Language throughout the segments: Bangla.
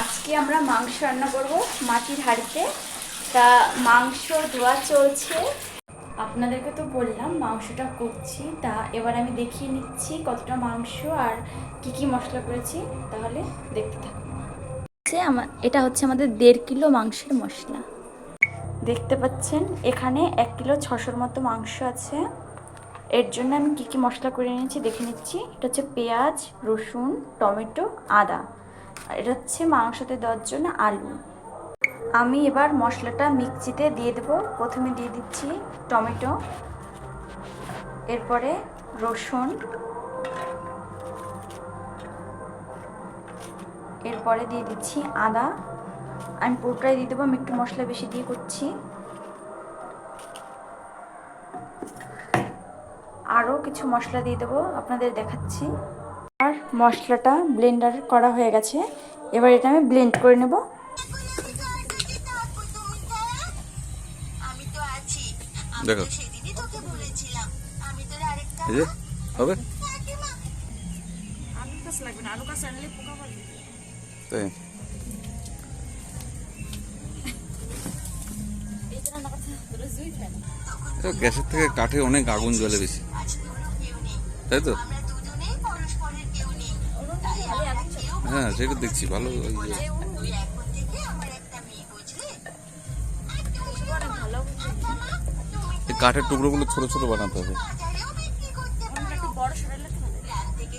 আজকে আমরা মাংস রান্না করব মাটির হাঁড়িতে। তা মাংস ধোয়া চলছে। আপনাদেরকে তো বললাম মাংসটা করছি। তা এবার আমি দেখিয়ে নিচ্ছি কতটা মাংস আর কি কি মশলা করেছি। তাহলে দেখতে থাকুন। আমার এটা হচ্ছে আমাদের দেড় কিলো মাংসের মশলা। দেখতে পাচ্ছেন এখানে এক কিলো ছশোর মতো মাংস আছে। এর জন্য আমি কী কী মশলা করে নিয়েছি দেখে নিচ্ছি। এটা হচ্ছে পেঁয়াজ রসুন টমেটো আদা। এটা হচ্ছে মাংসতে দেওয়ার জন্য আলু। আমি এবার মশলাটা মিক্সিতে দিয়ে দেবো। প্রথমে দিয়ে দিচ্ছি টমেটো, এরপরে রসুন, এরপরে দিয়ে দিচ্ছি আদা। আমি পুরোটাই দিয়ে দেবো, আমি একটু মশলা বেশি দিয়ে করছি। আরও কিছু মশলা দিয়ে দেবো, আপনাদের দেখাচ্ছি। আর মশলাটা ব্লেন্ডার করা হয়ে গেছে। এবার এটা আমি ব্লেন্ড করে নেব। গ্যাসের থেকে কাঠে অনেক আগুন জ্বলে বেশি। তাই তো? হ্যাঁ সেটা দেখছি, ভালো কাঠের টুকরোগুলো ছোট ছোট বানাতে হবে। বাজারেও বিক্রি করতে পারো গ্রাম থেকে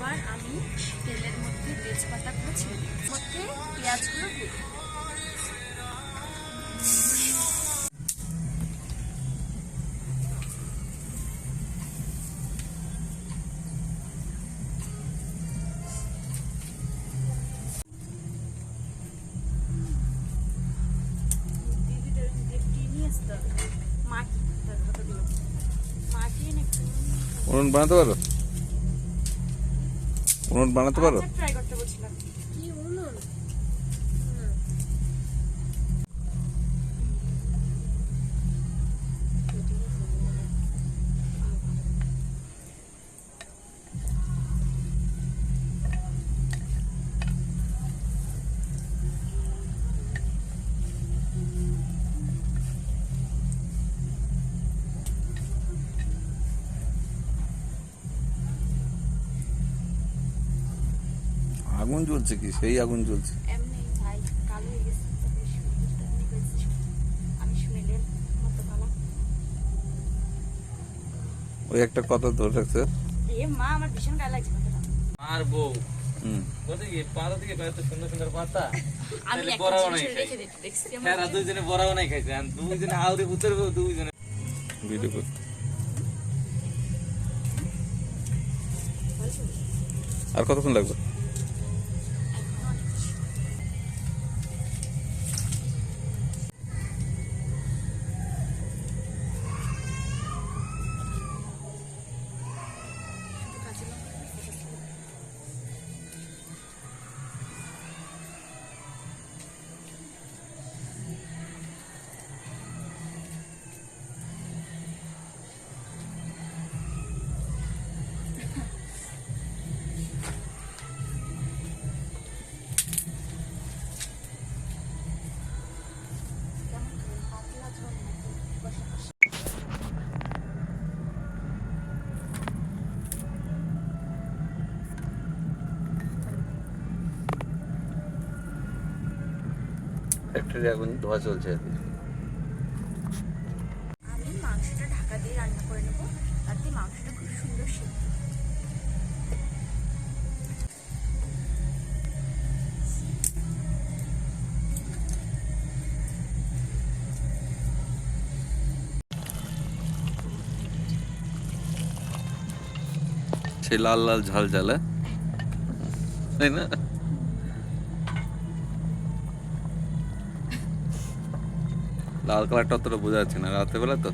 এবার আমি তেলের মধ্যে তেজপাতা তেজপাতাগুলো ছেড়ে দিই মধ্যে পেঁয়াজগুলো দিয়ে বানাতে পারো? উনুন বানাতে পারো আগুন জ্বলছে কি? সেই আগুন জ্বলছে। ওই একটা কথা ধরে রাখছে। এ মা আমার ভীষণ গায়ে লাগছে কথাটা। আর বউ। হুম। পাতা থেকে এত সুন্দর সুন্দর পাতা? বড়াও নাই দুইজনে বড়াও নাই খাইছে আর দুইজনে আউরে উত্তর দুইজনে। ভিডিও কর আর কতক্ষণ লাগবে? ফ্যাক্টরি এখন ধোয়া চলছে আর কি। আমি মাংসটা ঢাকা দিয়ে রান্না করে নেব তাতে মাংসটা খুব সুন্দর সিদ্ধ সেই লাল লাল ঝাল ঝাল হ্যাঁ? তাই না লাল কালারটা অতটা বোঝা যাচ্ছে না রাতের বেলা তো।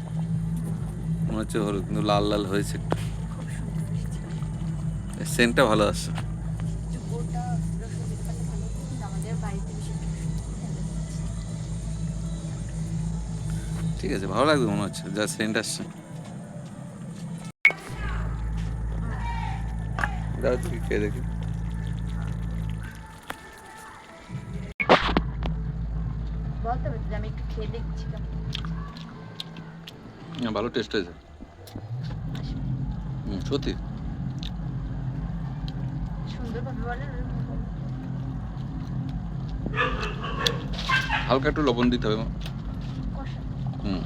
মনে হচ্ছে হলুদ, কিন্তু লাল লাল হয়েছে একটু। সেন্টটা ভালো আসছে। ঠিক আছে, ভালো লাগবে মনে হচ্ছে, যা সেন্ট আসছে। খেয়ে দেখি। বলতে আমি একটু খেয়ে দেখছি না ভালো টেস্ট হয়েছে। হুম সত্যি। সুন্দরভাবে হালকা একটু লবণ দিতে হবে হুম।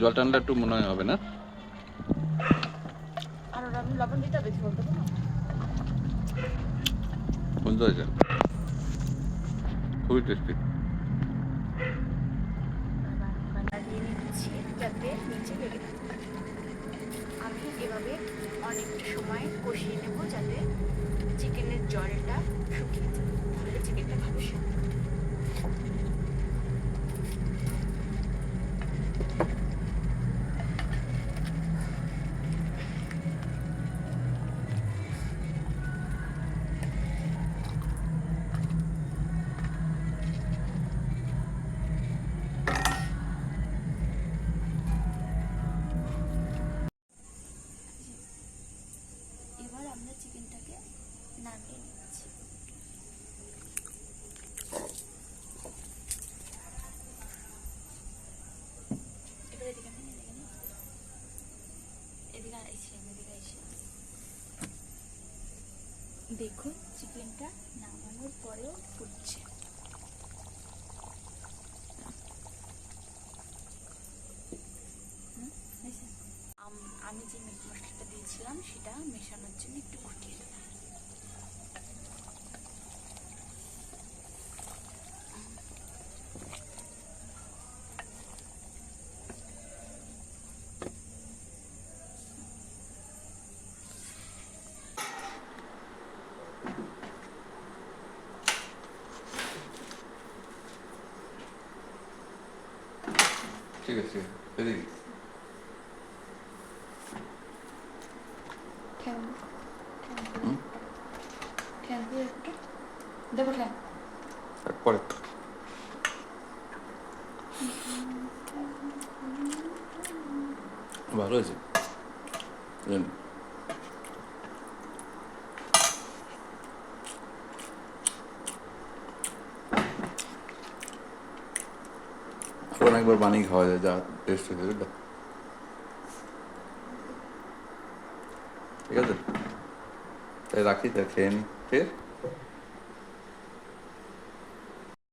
জল টানলে একটু মনে হয় হবে না? আর লবণ দিতে হবে ঝোল সুন্দর হয়েছে খুবই টেস্টি এবার দিয়ে নিচ্ছি যাতে নিচে লেগে থাকে। আমি এভাবে অনেকটা সময় কষিয়ে নেব যাতে চিকেনের জলটা শুকিয়ে যায় তাহলে চিকেনটা ভালো সেদ্ধ দেখুন চিকেনটা নামানোর পরেও ফুটছে। আম- যে মিট মশলাটা দিয়েছিলাম সেটা মেশানোর জন্য একটু ঠিক আছে এদিকে তারপরে ভালো হয়েছে জানি। একবার বানিয়ে খাওয়া যায়, যা টেস্ট হয়েছে, বুঝলে ঠিক আছে তাই রাখি তাই খেয়ে নি ঠিক